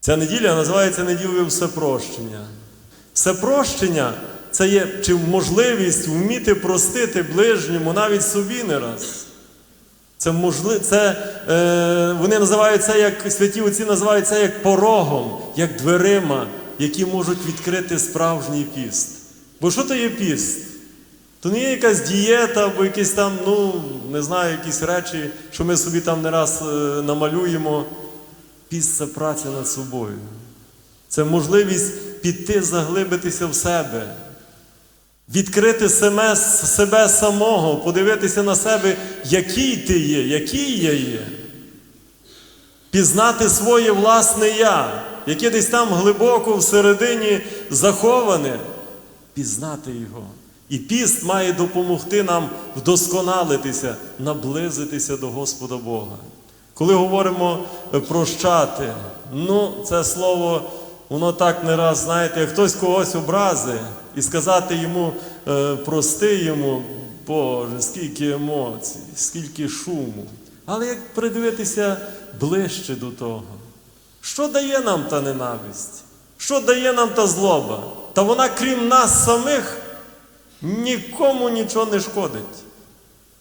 Ця неділя називається неділею всепрощення. Всепрощення це є чи можливість вміти простити ближньому, навіть собі не раз. Це можли... це, е, вони називають це, як святі отці називають це як порогом, як дверима, які можуть відкрити справжній піст. Бо що то є піст? То не є якась дієта або якісь там, ну, не знаю, якісь речі, що ми собі там не раз е, намалюємо. Піст це праця над собою. Це можливість піти, заглибитися в себе, відкрити себе, себе самого, подивитися на себе, який ти є, який я є. Пізнати своє власне я, яке десь там глибоко всередині заховане, пізнати його. І піст має допомогти нам вдосконалитися, наблизитися до Господа Бога. Коли говоримо е, прощати, ну, це слово, воно так не раз, знаєте, хтось когось образи і сказати йому, е, прости йому, Боже, скільки емоцій, скільки шуму. Але як придивитися ближче до того, що дає нам та ненависть? Що дає нам та злоба? Та вона, крім нас самих, нікому нічого не шкодить.